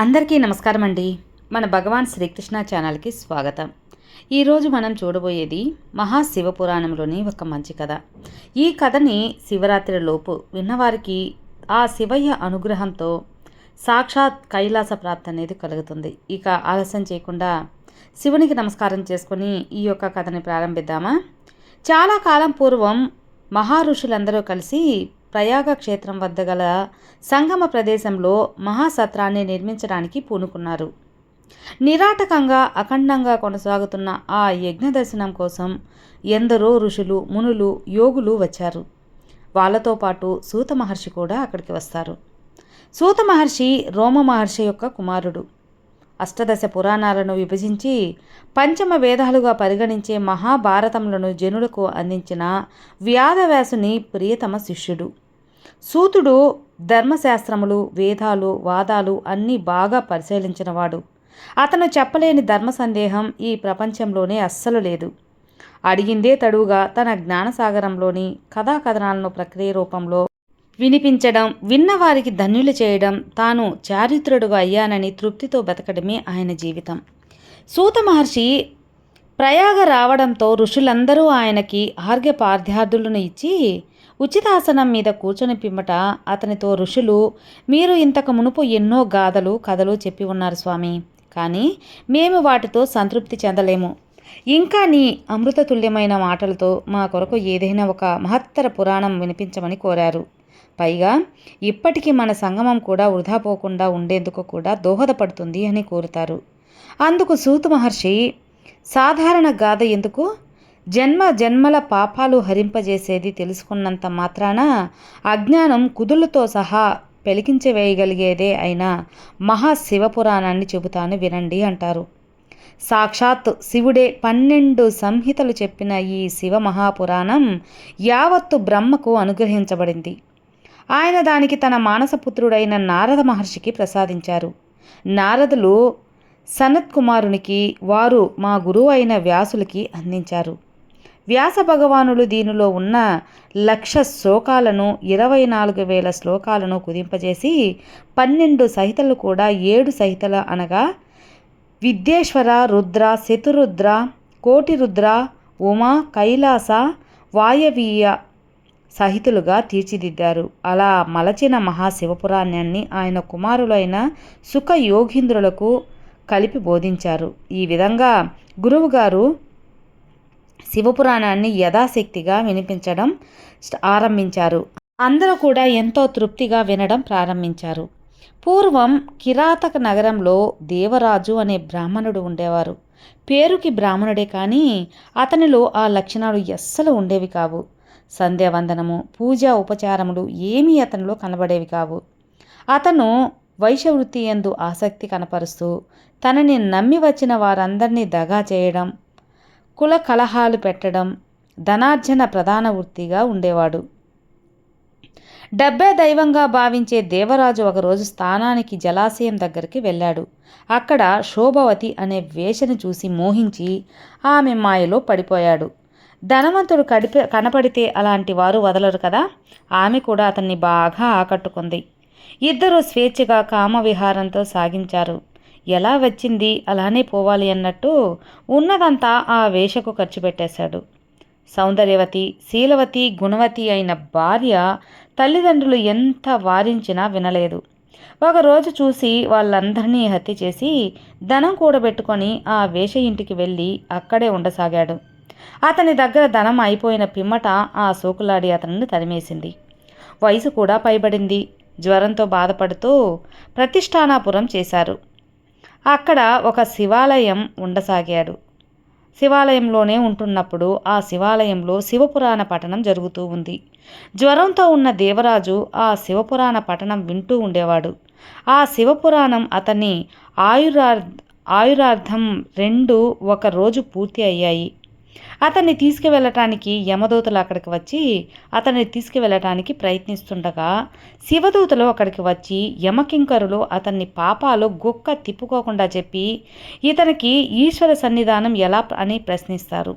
అందరికీ నమస్కారం అండి మన భగవాన్ శ్రీకృష్ణ ఛానల్కి స్వాగతం. ఈరోజు మనం చూడబోయేది మహాశివపురాణంలోని ఒక మంచి కథ. ఈ కథని శివరాత్రిలోపు విన్నవారికి ఆ శివయ్య అనుగ్రహంతో సాక్షాత్ కైలాస ప్రాప్తి అనేది కలుగుతుంది. ఇక ఆలస్యం చేయకుండా శివునికి నమస్కారం చేసుకొని ఈ యొక్క కథని ప్రారంభిద్దామా? చాలా కాలం పూర్వం మహారుషులందరూ కలిసి ప్రయాగ క్షేత్రం వద్ద గల సంగమ ప్రదేశంలో మహాసత్రాన్ని నిర్మించడానికి పూనుకున్నారు. నిరాటకంగా అఖండంగా కొనసాగుతున్న ఆ యజ్ఞ దర్శనం కోసం ఎందరో ఋషులు మునులు యోగులు వచ్చారు. వాళ్ళతో పాటు సూత మహర్షి కూడా అక్కడికి వస్తారు. సూత మహర్షి రోమ మహర్షి యొక్క కుమారుడు. అష్టదశ పురాణాలను విభజించి పంచమ వేదాలుగా పరిగణించే మహాభారతములను జనులకు అందించిన వ్యాధవ్యాసుని ప్రియతమ శిష్యుడు. సూతుడు ధర్మశాస్త్రములు వేదాలు వాదాలు అన్నీ బాగా పరిశీలించినవాడు. అతను చెప్పలేని ధర్మ సందేహం ఈ ప్రపంచంలోనే అస్సలు లేదు. అడిగిందే తడువుగా తన జ్ఞానసాగరంలోని కథాకథనాలను ప్రక్రియ రూపంలో వినిపించడం విన్నవారికి ధన్యులు చేయడం తాను చారిత్రుడుగా అయ్యానని తృప్తితో బతకడమే ఆయన జీవితం. సూత మహర్షి ప్రయాగ రావడంతో ఋషులందరూ ఆయనకి ఆర్ఘ్యపార్థ్యార్థులను ఇచ్చి ఉచితాసనం మీద కూర్చొని పిమ్మట అతనితో ఋషులు మీరు ఇంతకు మునుపు ఎన్నో గాథలు కథలు చెప్పి ఉన్నారు స్వామి కానీ మేము వాటితో సంతృప్తి చెందలేము. ఇంకా నీ అమృతతుల్యమైన మాటలతో మా కొరకు ఏదైనా ఒక మహత్తర పురాణం వినిపించమని కోరారు. పైగా ఇప్పటికీ మన సంగమం కూడా వృధా పోకుండా ఉండేందుకు కూడా దోహదపడుతుంది అని కోరుతారు. అందుకు సూతు మహర్షి సాధారణ గాథ ఎందుకు? జన్మ జన్మల పాపాలు హరింపజేసేది తెలుసుకున్నంత మాత్రాన అజ్ఞానం కుదులతో సహా పెలికించవేయగలిగేదే అయిన మహాశివపురాణాన్ని చెబుతాను వినండి అంటారు. సాక్షాత్ శివుడే పన్నెండు సంహితలు చెప్పిన ఈ శివ మహాపురాణం యావత్తు బ్రహ్మకు అనుగ్రహించబడింది. ఆయన దానికి తన మానసపుత్రుడైన నారద మహర్షికి ప్రసాదించారు. నారదులు సనత్కుమారునికి వారు మా గురువు అయిన వ్యాసులకి అందించారు. వ్యాస భగవానులు దీనిలో ఉన్న లక్ష శ్లోకాలను ఇరవై నాలుగు వేల శ్లోకాలను కుదింపజేసి పన్నెండు సహితలు కూడా ఏడు సహితల అనగా విద్యేశ్వర రుద్ర శతురుద్ర కోటిరుద్ర ఉమా కైలాస వాయవీయ సహితులుగా తీర్చిదిద్దారు. అలా మలచిన మహాశివపురాణాన్ని ఆయన కుమారులైన సుఖ యోగీంద్రులకు కలిపి బోధించారు. ఈ విధంగా గురువుగారు శివపురాణాన్ని యథాశక్తిగా వినిపించడం ఆరంభించారు. అందరూ కూడా ఎంతో తృప్తిగా వినడం ప్రారంభించారు. పూర్వం కిరాతక నగరంలో దేవరాజు అనే బ్రాహ్మణుడు ఉండేవారు. పేరుకి బ్రాహ్మణుడే కానీ అతనిలో ఆ లక్షణాలు ఎస్సలు ఉండేవి కావు. సంధ్యావందనము పూజా ఉపచారములు ఏమీ అతనిలో కనబడేవి కావు. అతను వైశ్యవృత్తి ఎందు ఆసక్తి కనపరుస్తూ తనని నమ్మి వచ్చిన వారందరినీ దగా చేయడం కుల కలహాలు పెట్టడం ధనార్జన ప్రధాన వృత్తిగా ఉండేవాడు. డబ్బే దైవంగా భావించే దేవరాజు ఒకరోజు స్థానానికి జలాశయం దగ్గరికి వెళ్ళాడు. అక్కడ శోభవతి అనే వేషను చూసి మోహించి ఆమె మాయలో పడిపోయాడు. ధనవంతుడు కడిపి కనపడితే అలాంటి వారు వదలరు కదా? ఆమె కూడా అతన్ని బాగా ఆకట్టుకుంది. ఇద్దరు స్వేచ్ఛగా కామవిహారంతో సాగించారు. ఎలా వచ్చింది? అలానే పోవాలి అన్నట్టు ఉన్నదంతా ఆ వేషకు ఖర్చు పెట్టేశాడు. సౌందర్యవతి శీలవతి గుణవతి అయిన భార్య తల్లిదండ్రులు ఎంత వారించినా వినలేదు. ఒకరోజు చూసి వాళ్ళందరినీ హత్య చేసి ధనం కూడబెట్టుకొని ఆ వేష ఇంటికి వెళ్ళి అక్కడే ఉండసాగాడు. అతని దగ్గర ధనం అయిపోయిన పిమ్మట ఆ సోకులాడి అతనిని తరిమేసింది. వయసు కూడా పైబడింది. జ్వరంతో బాధపడుతూ ప్రతిష్టానాపురం చేశారు. అక్కడ ఒక శివాలయం ఉండసాగాడు. శివాలయంలోనే ఉంటున్నప్పుడు ఆ శివాలయంలో శివపురాణ పఠనం జరుగుతూ ఉంది. జ్వరంతో ఉన్న దేవరాజు ఆ శివపురాణ పఠనం వింటూ ఉండేవాడు. ఆ శివపురాణం అతని ఆయురార్ ఆయురార్థం రెండు ఒక రోజు పూర్తి అయ్యాయి. అతన్ని తీసుకువెళ్ళటానికి యమదూతలు అక్కడికి వచ్చి అతన్ని తీసుకువెళ్ళటానికి ప్రయత్నిస్తుండగా శివదూతలు అక్కడికి వచ్చి యమకింకరులు అతన్ని పాపాలు గుక్క తిప్పుకోకుండా చెప్పి ఇతనికి ఈశ్వర సన్నిధానం ఎలా అని ప్రశ్నిస్తారు.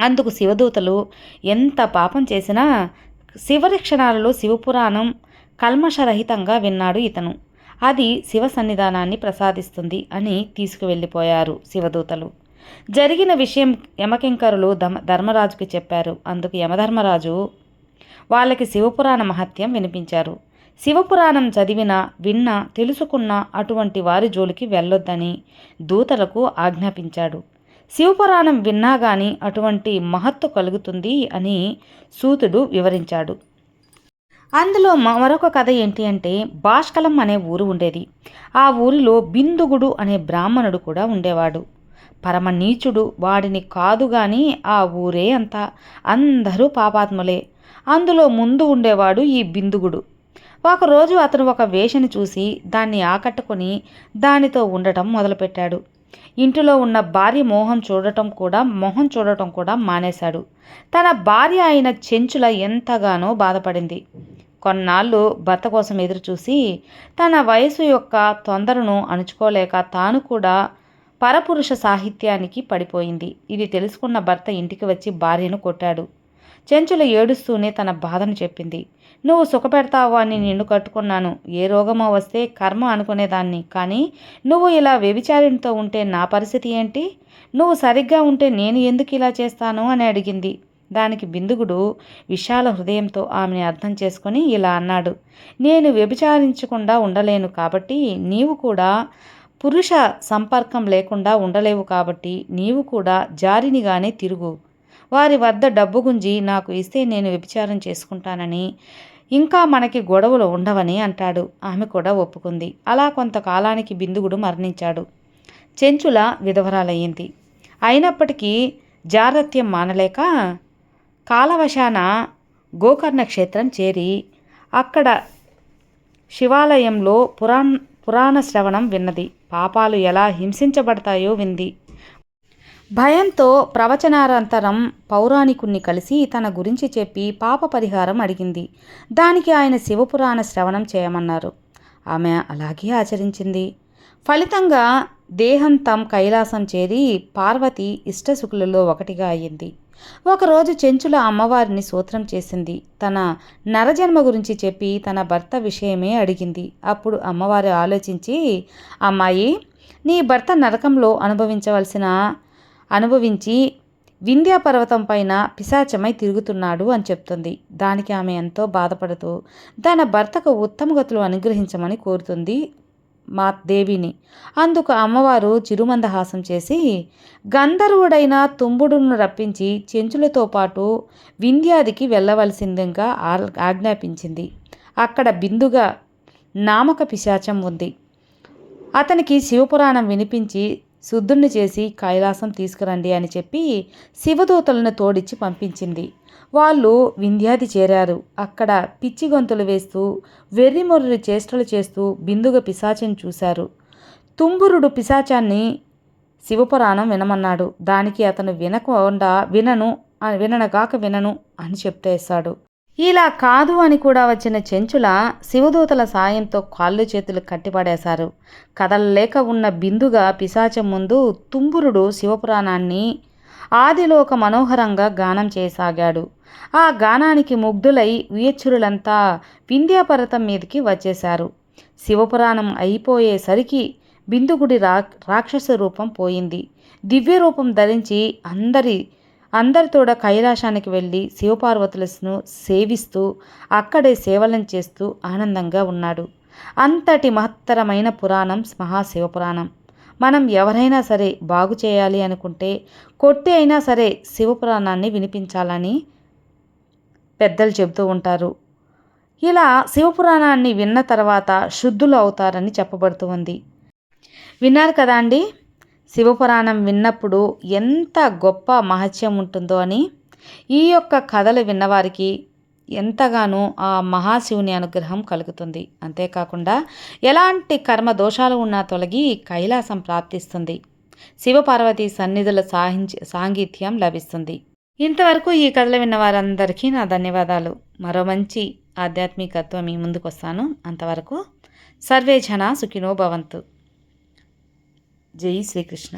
అందుకు శివదూతలు ఎంత పాపం చేసినా శివరక్షణాలలో శివపురాణం కల్మషరహితంగా విన్నాడు ఇతను. అది శివ సన్నిధానాన్ని ప్రసాదిస్తుంది అని తీసుకువెళ్ళిపోయారు శివదూతలు. జరిగిన విషయం యమకింకరులు ధమ ధర్మరాజుకి చెప్పారు. అందుకు యమధర్మరాజు వాళ్ళకి శివపురాణ మహత్యం వినిపించారు. శివపురాణం చదివిన విన్న తెలుసుకున్న అటువంటి వారి జోలికి వెళ్ళొద్దని దూతలకు ఆజ్ఞాపించాడు. శివపురాణం విన్నా గాని అటువంటి మహత్తు కలుగుతుంది అని సూతుడు వివరించాడు. అందులో మరొక కథ ఏంటి అంటే భాష్కలం అనే ఊరు ఉండేది. ఆ ఊరిలో బిందుగుడు అనే బ్రాహ్మణుడు కూడా ఉండేవాడు. పరమ నీచుడు వాడిని కాదు గాని ఆ ఊరే అంతా. అందరూ పాపాత్ములే. అందులో ముందు ఉండేవాడు ఈ బిందుగుడు. ఒకరోజు అతను ఒక వేషని చూసి దాన్ని ఆకట్టుకొని దానితో ఉండటం మొదలుపెట్టాడు. ఇంటిలో ఉన్న భార్య మోహం చూడటం కూడా మొహం చూడటం కూడా మానేశాడు. తన భార్య అయిన చెంచుల ఎంతగానో బాధపడింది. కొన్నాళ్ళు భర్త కోసం ఎదురుచూసి తన వయసు యొక్క తొందరను అణుచుకోలేక తాను కూడా పరపురుష సాహిత్యానికి పడిపోయింది. ఇది తెలుసుకున్న భర్త ఇంటికి వచ్చి భార్యను కొట్టాడు. చెంచుల ఏడుస్తూనే తన బాధను చెప్పింది. నువ్వు సుఖపెడతావు అని నిన్ను కట్టుకున్నాను. ఏ రోగమో వస్తే కర్మ అనుకునేదాన్ని. కానీ నువ్వు ఇలా వ్యభిచారిణితో ఉంటే నా పరిస్థితి ఏంటి? నువ్వు సరిగ్గా ఉంటే నేను ఎందుకు ఇలా చేస్తాను? అని అడిగింది. దానికి బిందుగుడు విశాల హృదయంతో ఆమెని అర్థం చేసుకొని ఇలా అన్నాడు. నేను వ్యభిచారించకుండా ఉండలేను కాబట్టి నీవు కూడా పురుష సంపర్కం లేకుండా ఉండలేవు కాబట్టి నీవు కూడా జారినిగానే తిరుగు. వారి వద్ద డబ్బు గుంజి నాకు ఇస్తే నేను వ్యభిచారం చేసుకుంటానని ఇంకా మనకి గొడవలు ఉండవని అంటాడు. ఆమె కూడా ఒప్పుకుంది. అలా కొంతకాలానికి బిందుగుడు మరణించాడు. చెంచుల విధవరాలయ్యింది. అయినప్పటికీ జారత్యం మానలేక కాలవశాన గోకర్ణ క్షేత్రం చేరి అక్కడ శివాలయంలో పురాణ పురాణ శ్రవణం విన్నది. పాపాలు ఎలా హింసించబడతాయో వింది. భయంతో ప్రవచనారంతరం పౌరాణికుణ్ణి కలిసి తన గురించి చెప్పి పాప పరిహారం అడిగింది. దానికి ఆయన శివపురాణ శ్రవణం చేయమన్నారు. ఆమె అలాగే ఆచరించింది. ఫలితంగా దేహం తమ్ కైలాసం చేరి పార్వతి ఇష్టసుకులలో ఒకటిగా అయ్యింది ఒకరోజు చెంచుల అమ్మవారిని సూత్రం చేసింది. తన నరజన్మ గురించి చెప్పి తన భర్త విషయమే అడిగింది. అప్పుడు అమ్మవారు ఆలోచించి అమ్మాయి నీ భర్త నరకంలో అనుభవించవలసిన అనుభవించి వింధ్యా పర్వతం పైన పిశాచమై తిరుగుతున్నాడు అని చెప్తుంది. దానికి ఆమె ఎంతో బాధపడుతూ తన భర్తకు ఉత్తమ గతులు అనుగ్రహించమని కోరుతుంది. మా దేవిని అందుకు అమ్మవారు చిరుమందహాసం చేసి గంధర్వుడైన తుంబుడును రప్పించి చెంచులతో పాటు వింధ్యాదికి వెళ్ళవలసిందిగా ఆజ్ఞాపించింది. అక్కడ బిందుగా నామక పిశాచం ఉంది. అతనికి శివపురాణం వినిపించి శుద్ధుణ్ణి చేసి కైలాసం తీసుకురండి అని చెప్పి శివదూతలను తోడిచ్చి పంపించింది. వాళ్ళు వింధ్యాది చేరారు. అక్కడ పిచ్చి గొంతులు వేస్తూ వెర్రిమొర్రి చేష్టలు చేస్తూ బిందుగా పిశాచం చూశారు. తుంబురుడు పిశాచాన్ని శివపురాణం వినమన్నాడు. దానికి అతను వినకుండా వినను విననగాక వినను అని చెప్తేశాడు ఇలా కాదు అని కూడా వచ్చిన చెంచుల శివదూతల సాయంతో కాళ్ళు చేతులు కట్టిపడేశారు. కదలలేక ఉన్న బిందుగా పిశాచం ముందు తుంబురుడు శివపురాణాన్ని ఆదిలోక మనోహరంగా గానం చేయసాగాడు. ఆ గానానికి ముగ్ధులై వియచ్చురులంతా వింధ్యాపర్వతం మీదకి వచ్చేశారు. శివపురాణం అయిపోయేసరికి బిందుగుడి రా రాక్షస రూపం పోయింది. దివ్య రూపం ధరించి అందరి అందరితోడ కైలాసానికి వెళ్ళి శివపార్వతులను సేవిస్తూ అక్కడే సేవలను చేస్తూ ఆనందంగా ఉన్నాడు. అంతటి మహత్తరమైన పురాణం మహాశివపురాణం. మనం ఎవరైనా సరే బాగు చేయాలి అనుకుంటే కొట్టి అయినా సరే శివపురాణాన్ని వినిపించాలని పెద్దలు చెబుతూ ఉంటారు. ఇలా శివపురాణాన్ని విన్న తర్వాత శుద్ధులు అవుతారని చెప్పబడుతూ ఉంది. విన్నారు కదా అండి? శివపురాణం విన్నప్పుడు ఎంత గొప్ప మహత్యం ఉంటుందో అని ఈ యొక్క కథలు విన్నవారికి ఎంతగానో ఆ మహాశివుని అనుగ్రహం కలుగుతుంది. అంతేకాకుండా ఎలాంటి కర్మ దోషాలు ఉన్నా తొలగి కైలాసం ప్రాప్తిస్తుంది. శివపార్వతి సన్నిధుల సాహించి సాంగిత్యం లభిస్తుంది. ఇంతవరకు ఈ కథలు విన్న వారందరికీ నా ధన్యవాదాలు. మరో మంచి ఆధ్యాత్మికత్వం మీ ముందుకు వస్తాను అంతవరకు సర్వే జన సుఖినో భవంతు. జై శ్రీకృష్ణ